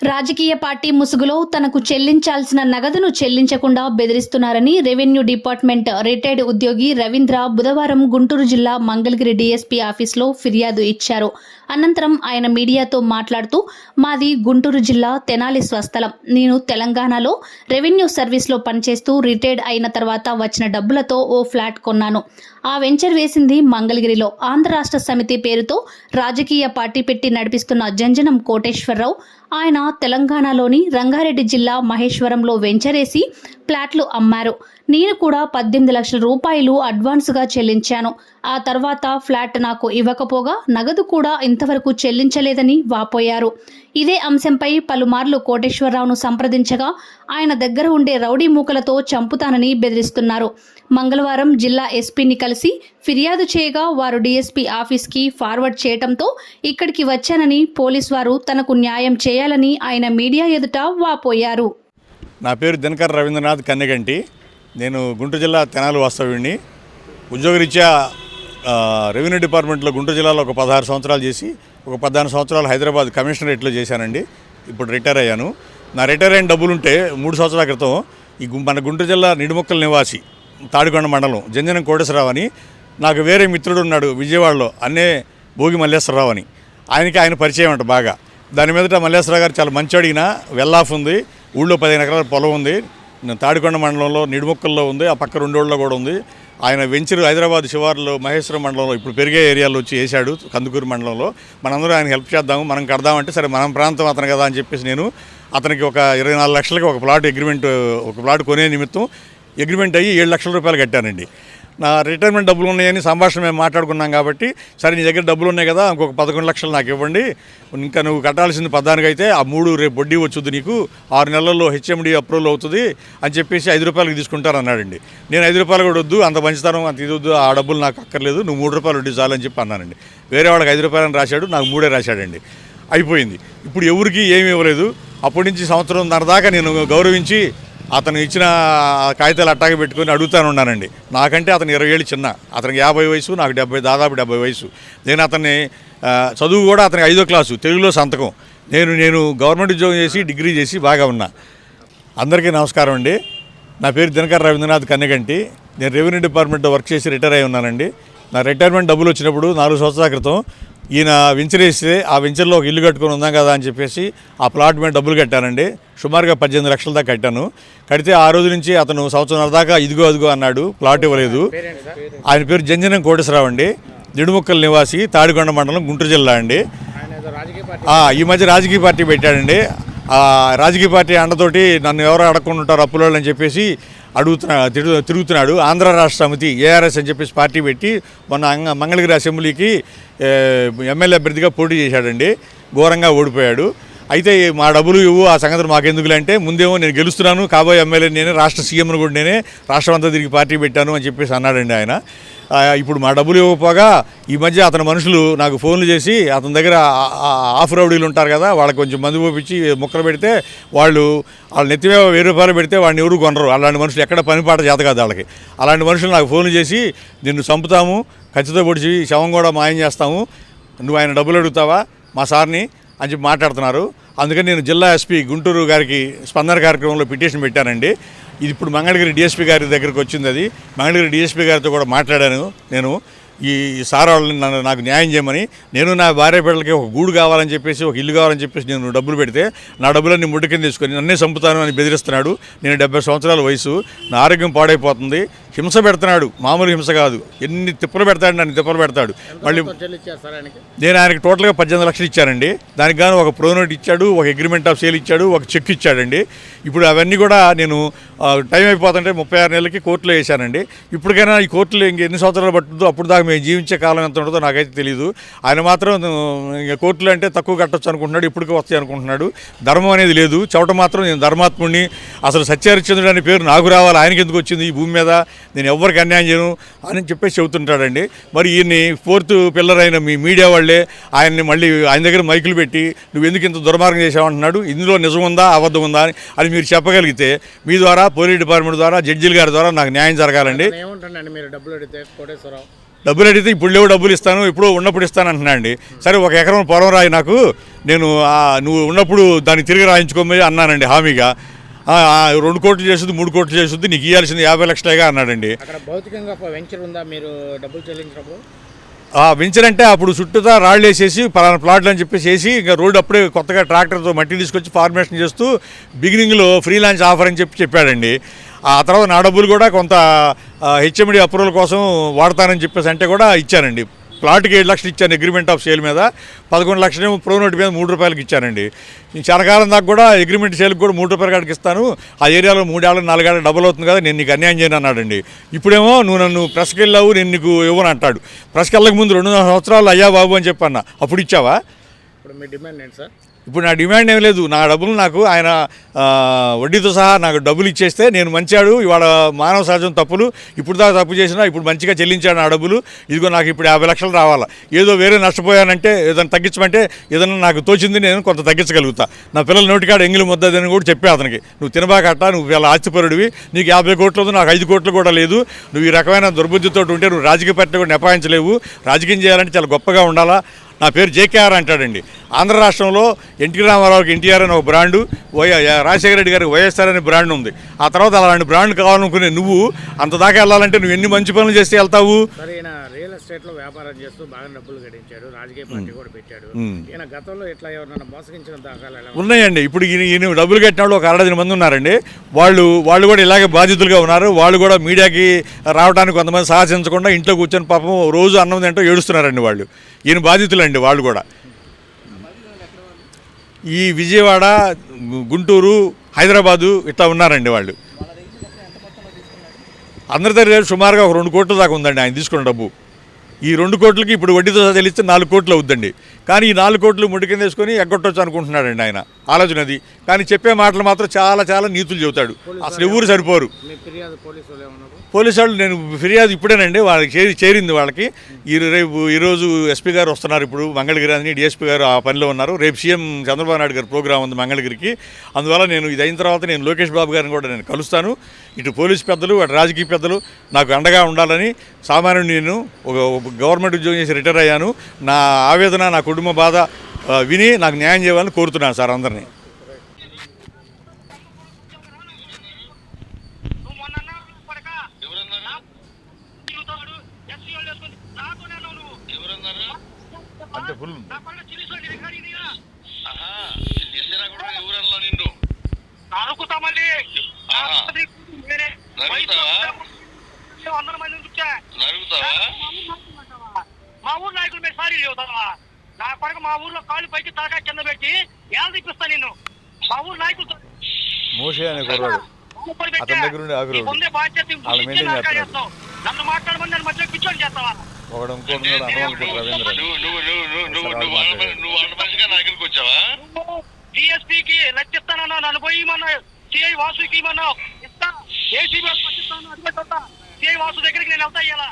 రాజకీయ పార్టీ ముసుగులో తనకు చెల్లించాల్సిన నగదును చెల్లించకుండా బెదిరిస్తున్నారని రెవెన్యూ డిపార్ట్మెంట్ రిటైర్డ్ ఉద్యోగి రవీంద్ర బుధవారం గుంటూరు జిల్లా మంగళగిరి డీఎస్పీ ఆఫీస్లో ఫిర్యాదు ఇచ్చారు. అనంతరం ఆయన మీడియాతో మాట్లాడుతూ మాది గుంటూరు జిల్లా తెనాలి స్వస్థలం. నేను తెలంగాణలో రెవెన్యూ సర్వీస్లో పనిచేస్తూ రిటైర్డ్ అయిన తర్వాత వచ్చిన డబ్బులతో ఓ ఫ్లాట్ కొన్నాను. ఆ వెంచర్ వేసింది మంగళగిరిలో. ఆంధ్ర రాష్ట్ర సమితి పేరుతో రాజకీయ పార్టీ పెట్టి నడిపిస్తున్న జంజనం కోటేశ్వరరావు ఆయన తెలంగాణలోని రంగారెడ్డి జిల్లా మహేశ్వరంలో వెంచరేసి ప్లాట్లు అమ్మారు. నేను కూడా పద్దెనిమిది లక్షల రూపాయలు అడ్వాన్స్గా చెల్లించాను. ఆ తర్వాత ఫ్లాట్ నాకు ఇవ్వకపోగా నగదు కూడా ఇంతవరకు చెల్లించలేదని వాపోయారు. ఇదే అంశంపై పలుమార్లు కోటేశ్వరరావును సంప్రదించగా ఆయన దగ్గర ఉండే రౌడీ మూకలతో చంపుతానని బెదిరిస్తున్నారు. మంగళవారం జిల్లా ఎస్పీని కలిసి ఫిర్యాదు చేయగా వారు డీఎస్పీ ఆఫీస్కి ఫార్వర్డ్ చేయటంతో ఇక్కడికి వచ్చానని పోలీస్ వారు తనకు న్యాయం చేయాలని ఆయన మీడియా ఎదుట వాపోయారు. నా పేరు దినకర్ రవీంద్రనాథ్ కన్నెగంటి. నేను గుంటూరు జిల్లా తెనాలి వాస్తవ్యుడిని. ఉద్యోగరీత్యా రెవెన్యూ డిపార్ట్మెంట్లో గుంటూరు జిల్లాలో ఒక పదహారు సంవత్సరాలు చేసి ఒక పద్నాలుగు సంవత్సరాలు హైదరాబాద్ కమిషనరేట్లో చేశానండి. ఇప్పుడు రిటైర్ అయ్యాను. నా రిటైర్ అయిన డబ్బులు ఉంటే మూడు సంవత్సరాల క్రితం ఈ మన గుంటూరు జిల్లా నిడుముక్కల నివాసి తాడికొండ మండలం జంజనం కోటేశ్వరరావు అని నాకు వేరే మిత్రుడు ఉన్నాడు విజయవాడలో అన్నే భోగి మల్లేశ్వరరావు అని. ఆయనకి ఆయన పరిచయం అంట బాగా. దాని మీదట మల్లేశ్వరరావు గారు చాలా మంచి అడిగిన వెల్లాఫ్ ఉంది. ఊళ్ళో పదిహేను ఎకరాల పొలం ఉంది. తాడికొండ మండలంలో నిడుముక్కల్లో ఉంది. ఆ పక్క రెండోళ్ళలో కూడా ఉంది. ఆయన వెంచర్ హైదరాబాద్ శివార్లో మహేశ్వరం మండలంలో ఇప్పుడు పెరిగే ఏరియాలో వచ్చి వేశాడు కందుకూరు మండలంలో. మనందరూ ఆయన హెల్ప్ చేద్దాము. మనం కడదామంటే సరే మనం ప్రాంతం అతను కదా అని చెప్పేసి నేను అతనికి ఒక ఇరవై నాలుగు లక్షలకి ఒక ప్లాట్ అగ్రిమెంట్ ఒక ప్లాట్ కొనే నిమిత్తం అగ్రిమెంట్ అయ్యి ఏడు లక్షల రూపాయలు కట్టానండి. నా రిటైర్మెంట్ డబ్బులు ఉన్నాయని సంభాషణ మేము మాట్లాడుకున్నాం కాబట్టి సరే నీ దగ్గర డబ్బులు ఉన్నాయి కదా ఇంకొక పదకొండు లక్షలు నాకు ఇవ్వండి. ఇంకా నువ్వు కట్టాల్సింది పద్దానికైతే అయితే ఆ మూడు రేపు వడ్డీ వచ్చుద్ది నీకు ఆరు నెలల్లో హెచ్ఎండి అప్రూవల్ అవుతుంది అని చెప్పేసి ఐదు రూపాయలకి తీసుకుంటారు అన్నాడండి. నేను ఐదు రూపాయలు కూడా వద్దు అంత మంచితనం అంత ఇది వద్దు ఆ డబ్బులు నాకు అక్కర్లేదు నువ్వు మూడు రూపాయలు వడ్డీ చాలని చెప్పి అన్నానండి. వేరే వాడికి ఐదు రూపాయలని రాశాడు నాకు మూడే రాశాడండి. అయిపోయింది. ఇప్పుడు ఎవరికి ఏమీ ఇవ్వలేదు. అప్పటి నుంచి సంవత్సరం దాకా నేను గౌరవించి అతను ఇచ్చిన కాగితాలు అట్టాగే పెట్టుకొని అడుగుతాను ఉన్నానండి. నాకంటే అతను ఇరవై ఏళ్ళు చిన్న. అతనికి యాభై వయసు నాకు డెబ్బై దాదాపు డెబ్బై వయసు. నేను అతన్ని చదువు కూడా అతనికి ఐదో క్లాసు తెలుగులో సంతకం. నేను నేను గవర్నమెంట్ ఉద్యోగం చేసి డిగ్రీ చేసి బాగా ఉన్నా. అందరికీ నమస్కారం అండి. నా పేరు దినకర్ రవీంద్రనాథ్ కన్నెగంటి. నేను రెవెన్యూ డిపార్ట్మెంట్లో వర్క్ చేసి రిటైర్ అయి ఉన్నానండి. నా రిటైర్మెంట్ డబ్బులు వచ్చినప్పుడు నాలుగు సంవత్సరాల క్రితం ఈయన వెంచర్ వేస్తే ఆ వెంచర్లో ఒక ఇల్లు కట్టుకొని ఉందాం కదా అని చెప్పేసి ఆ ప్లాట్ మీద డబ్బులు కట్టానండి సుమారుగా పద్దెనిమిది లక్షల దాకా కట్టాను. కడితే ఆ రోజు నుంచి అతను సంవత్సరం దాకా ఇదిగో అదిగో అన్నాడు. ప్లాట్ ఇవ్వలేదు. ఆయన పేరు జంజనం కోటేశ్వరరావు అండి. దిడుముక్కల నివాసి తాడికొండ మండలం గుంటూరు జిల్లా అండి. ఈ మధ్య రాజకీయ పార్టీ పెట్టాడండి. రాజకీయ పార్టీ అండతోటి నన్ను ఎవరు అడగకుండా ఉంటారు అప్పులో అని చెప్పేసి అడుగుతున్నా తిరుగు తిరుగుతున్నాడు. ఆంధ్ర రాష్ట్ర సమితి ఏఆర్ఎస్ అని చెప్పేసి పార్టీ పెట్టి మొన్న మంగళగిరి అసెంబ్లీకి ఎమ్మెల్యే అభ్యర్థిగా పోటీ చేశాడండి. ఘోరంగా ఓడిపోయాడు. అయితే మా డబ్బులు ఇవ్వు ఆ సంగతి మాకెందుకులంటే ముందేమో నేను గెలుస్తున్నాను కాబోయే ఎమ్మెల్యే నేనే రాష్ట్ర సీఎంను కూడా నేనే రాష్ట్రం అంతా తిరిగి పార్టీ పెట్టాను అని చెప్పేసి అన్నాడండి ఆయన. ఇప్పుడు మా డబ్బులు ఇవ్వకపోగా ఈ మధ్య అతని మనుషులు నాకు ఫోన్లు చేసి అతని దగ్గర ఆఫ్ రౌడీలు ఉంటారు కదా వాళ్ళకి కొంచెం మందు పోపించి ముక్కలు పెడితే వాళ్ళు వాళ్ళ నెత్తిమే వెయ్యి రూపాయలు పెడితే వాడిని ఎవరు కొనరు. అలాంటి మనుషులు ఎక్కడ పనిపాట చేత కాదు వాళ్ళకి. అలాంటి మనుషులు నాకు ఫోన్లు చేసి నిన్ను చంపుతాము ఖచ్చితంగా పొడిచి శవం కూడా మాయం చేస్తాము నువ్వు ఆయన డబ్బులు అడుగుతావా మా సార్ని అని చెప్పి మాట్లాడుతున్నారు. అందుకని నేను జిల్లా ఎస్పీ గుంటూరు గారికి స్పందన కార్యక్రమంలో పిటిషన్ పెట్టానండి. ఇది ఇప్పుడు మంగళగిరి డిఎస్పీ గారి దగ్గరికి వచ్చింది అది. మంగళగిరి డిఎస్పీ గారితో కూడా మాట్లాడాను నేను. ఈ సార్ వాళ్ళని నన్ను నాకు న్యాయం చేయమని. నేను నా భార్య బిడ్డలకి ఒక గూడు కావాలని చెప్పేసి ఒక ఇల్లు కావాలని చెప్పేసి నేను డబ్బులు పెడితే నా డబ్బులన్నీ ముడ్డు కింద తీసుకొని నన్నే చంపుతాను అని బెదిరిస్తున్నాడు. నేను డెబ్బై సంవత్సరాల వయసు. నా ఆరోగ్యం పాడైపోతుంది. హింస పెడుతున్నాడు. మామూలు హింస కాదు. ఎన్ని తిప్పలు పెడతాడు నన్ను తిప్పలు పెడతాడు. మళ్ళీ నేను ఆయనకి టోటల్గా పద్దెనిమిది లక్షలు ఇచ్చానండి. దానికి గాను ఒక ప్రోనోట్ ఇచ్చాడు ఒక అగ్రిమెంట్ ఆఫ్ సేల్ ఇచ్చాడు ఒక చెక్ ఇచ్చాడండి. ఇప్పుడు అవన్నీ కూడా నేను టైం అయిపోతుంటే ముప్పై ఆరు నెలలకి కోర్టులో వేశానండి. ఇప్పటికైనా ఈ కోర్టులో ఇంక ఎన్ని సంవత్సరాలు పట్టుద్దో అప్పుడు దాకా మేము జీవించే కాలం ఎంత ఉంటుందో నాకైతే తెలియదు ఆయన మాత్రం కోర్టులో అంటే తక్కువ కట్టొచ్చు అనుకుంటున్నాడు ఇప్పటికే వస్తాయి అనుకుంటున్నాడు. ధర్మం అనేది లేదు. చవట మాత్రం నేను ధర్మాత్ముడిని అసలు సత్యహరిచంద్రుడు అనే పేరు నాకు రావాలి ఆయనకి ఎందుకు వచ్చింది ఈ భూమి మీద? నేను ఎవరికి అన్యాయం చేయను అని చెప్పేసి చెబుతుంటాడండి. మరి ఈయన్ని ఫోర్త్ పిల్లర్ అయిన మీ మీడియా వాళ్ళే ఆయన్ని మళ్ళీ ఆయన దగ్గర మైకులు పెట్టి నువ్వు ఎందుకు ఇంత దుర్మార్గం చేసావు అంటున్నాడు? ఇందులో నిజం ఉందా అబద్ధం ఉందా అని అది మీరు చెప్పగలిగితే మీ ద్వారా పోలీస్ డిపార్ట్మెంట్ ద్వారా జడ్జిల గారి ద్వారా నాకు న్యాయం జరగాలండి. మీరు డబ్బులు అడిగితే కోటేశ్వరరావు. డబ్బులు అడిగితే ఇప్పుడు లేవు డబ్బులు ఇస్తాను ఇప్పుడు ఉన్నప్పుడు ఇస్తాను అంటున్నా అండి సరే ఒక ఎకరం పొలం రాయి నాకు. నేను నువ్వు ఉన్నప్పుడు దాన్ని తిరిగి రాయించుకోమని అన్నానండి హామీగా. రెండు కోట్లు చేస్తుంది మూడు కోట్లు చేస్తుంది నీకు ఇవ్వాల్సింది యాభై లక్షలేగా అన్నాడండి. భౌతికంగా వెంచర్ ఉందా? మీరు డబ్బులు చెల్లించినప్పుడు? ఆ వెంచర్ అంటే అప్పుడు చుట్టూతా రాళ్ళు వేసేసి పలానా ప్లాట్లు అని చెప్పేసి వేసి ఇంకా రోడ్డు అప్పుడే కొత్తగా ట్రాక్టర్తో మట్టి తీసుకొచ్చి ఫార్మేషన్ చేస్తూ బిగినింగ్లో ఫ్రీ లాంచ్ ఆఫర్ అని చెప్పి చెప్పాడండి. ఆ తర్వాత నా డబ్బులు కూడా కొంత హెచ్ఎండి అప్రూవల్ కోసం వాడతానని చెప్పేసి అంటే కూడా ఇచ్చానండి. ప్లాట్కి ఏడు లక్షలు ఇచ్చాను అగ్రిమెంట్ ఆఫ్ సేల్ మీద. పదకొండు లక్షలేమో ప్రో నోట్ మీద మూడు రూపాయలకి ఇచ్చానండి. చనకాలం దాకా కూడా అగ్రిమెంట్ సేల్కి కూడా మూడు రూపాయల కాడికి ఇస్తాను. ఆ ఏరియాలో మూడేళ్ళు నాలుగేళ్ళు డబుల్ అవుతుంది కదా నేను నీకు అన్యాయం చేయను అన్నాడండి. ఇప్పుడేమో నువ్వు నన్ను ప్రెస్కి వెళ్ళావు నేను నీకు ఇవ్వను అంటాడు. ప్రెస్కి వెళ్ళక ముందు రెండున్నర సంవత్సరాలు అయ్యా బాబు అని చెప్పన్నా. అప్పుడు ఇచ్చావా? ఇప్పుడు మీ డిమాండ్ ఏంటి సార్? ఇప్పుడు నా డిమాండ్ ఏం లేదు. నా డబ్బులు నాకు ఆయన వడ్డీతో సహా నాకు డబ్బులు ఇచ్చేస్తే నేను మంచాడు. ఇవాళ మానవ సహజం తప్పులు. ఇప్పుడు దాకా తప్పు చేసినా ఇప్పుడు మంచిగా చెల్లించాడు నా డబ్బులు. ఇదిగో నాకు ఇప్పుడు యాభై లక్షలు రావాలా. ఏదో వేరే నష్టపోయానంటే ఏదైనా తగ్గించమంటే ఏదైనా నాకు తోచింది నేను కొంత తగ్గించగలుగుతా. నా పిల్లల నోటికాడ ఎంగిలి ముద్దదని కూడా చెప్పే అతనికి. నువ్వు తినబాకట్ట నువ్వు ఇలా ఆస్తిపరుడివి. నీకు యాభై కోట్లు నాకు ఐదు కోట్లు కూడా లేదు. నువ్వు ఈ రకమైన దుర్బుద్ధితో ఉంటే నువ్వు రాజకీయ పార్టీ కూడా నెపాయించలేవు. రాజకీయం చేయాలంటే చాలా గొప్పగా ఉండాలా. నా పేరు జేకేఆర్ అంటాడండి. ఆంధ్ర రాష్ట్రంలో ఎన్టీ రామారావుకి ఎన్టీఆర్ అనే ఒక బ్రాండు వై రాజశేఖర రెడ్డి గారికి వైఎస్ఆర్ అనే బ్రాండ్ ఉంది. ఆ తర్వాత అలాంటి బ్రాండ్ కావాలనుకునే నువ్వు అంత దాకా వెళ్ళాలంటే నువ్వు ఎన్ని మంచి పనులు చేస్తే వెళ్తావు? రియల్ ఎస్టేట్లో వ్యాపారం చేస్తూ బాగా డబ్బులు గడించాడు. రాజకీయ పార్టీ కూడా పెట్టాడు. ఈయన గతంలో ఇట్లా ఎవరైనా మోసగించిన దాఖలు ఉన్నాయండి. ఇప్పుడు ఈయన డబ్బులు కట్టిన వాళ్ళు ఒక అరడజన మంది ఉన్నారండి. వాళ్ళు వాళ్ళు కూడా ఇలాగే బాధితులుగా ఉన్నారు. వాళ్ళు కూడా మీడియాకి రావడానికి కొంతమంది సాహసించకుండా ఇంట్లో కూర్చొని పాపం రోజు అన్నం తింటూ ఏడుస్తున్నారండి వాళ్ళు. ఈయన బాధితులండి వాళ్ళు కూడా. ఈ విజయవాడ గుంటూరు హైదరాబాదు ఇట్లా ఉన్నారండి వాళ్ళు. అందరి దగ్గర సుమారుగా ఒక రెండు కోట్ల దాకా ఉందండి ఆయన తీసుకున్న డబ్బు. ఈ రెండు కోట్లకి ఇప్పుడు వడ్డీతో సహా చెల్లిస్తే నాలుగు కోట్లు అవుద్దండి. కానీ ఈ నాలుగు కోట్లు ముడికిందేసుకొని ఎగ్గొట్టొచ్చు అనుకుంటున్నాడండి ఆయన. ఆలోచన అది. కానీ చెప్పే మాటలు మాత్రం చాలా చాలా నీతులు చెబుతాడు. అసలు ఎవరు సరిపోరు. పోలీసు వాళ్ళు నేను ఫిర్యాదు ఇప్పుడేనండి వాళ్ళకి చేరి చేరింది వాళ్ళకి. ఈ రేపు ఈరోజు ఎస్పీ గారు వస్తున్నారు ఇప్పుడు మంగళగిరి అని డిఎస్పీ గారు ఆ పనిలో ఉన్నారు. రేపు సీఎం చంద్రబాబు నాయుడు గారి ప్రోగ్రాం ఉంది మంగళగిరికి. అందువల్ల నేను ఇది అయిన తర్వాత నేను లోకేష్ బాబు గారిని కూడా నేను కలుస్తాను. ఇటు పోలీస్ పెద్దలు అటు రాజకీయ పెద్దలు నాకు అండగా ఉండాలని సామాన్యుడు నేను ఒక గవర్నమెంట్ ఉద్యోగం చేసి రిటైర్ అయ్యాను. నా ఆవేదన నా కుటుంబ బాధ విని నాకు న్యాయం చేయాలని కోరుతున్నాను సార్ అందరినీ నువ్వు మొన్న అన్నావు కొడకా. తిరుగుతాడు, ఎస్సీ వాళ్ళు వేసుకొని నాతోనే అన్నావు నువ్వు. అంటే ఫుల్ నా పైన చిల్లీసోళ్ళు నీ దగ్గర అడిగినా? ఆహా, చేసినా కూడా నిన్ను వందల. నరుగుతావా? మా ఊరు నాయకులు మీరు సారీ నా కొరకు మా ఊర్లో కాళ్ళు పైకి తలకాయ కింద పెట్టి ఏం తిప్పిస్తా నిన్ను. మా ఊరు నాయకులతో అనే కుర్రాడు. అతని దగ్గర వాళ్ళ మెయింటైన్. నన్ను మాట్లాడమని చేస్తావా ఒకడు ఇంకోటి రవీంద్ర. నువ్వు మనిషిగా నా దగ్గరికి వచ్చావా? డిఎస్పీకి లెక్కిస్తానన్నా నన్ను పోయి ఇమ్మన్నా సిఐ వాసుకి ఇమ్మన్నావు. ఇస్తా. ఏసీబీ పంపిస్తాను అది సిఐ వాసు దగ్గరికి నేను వెళ్తా ఇయ్యాలా.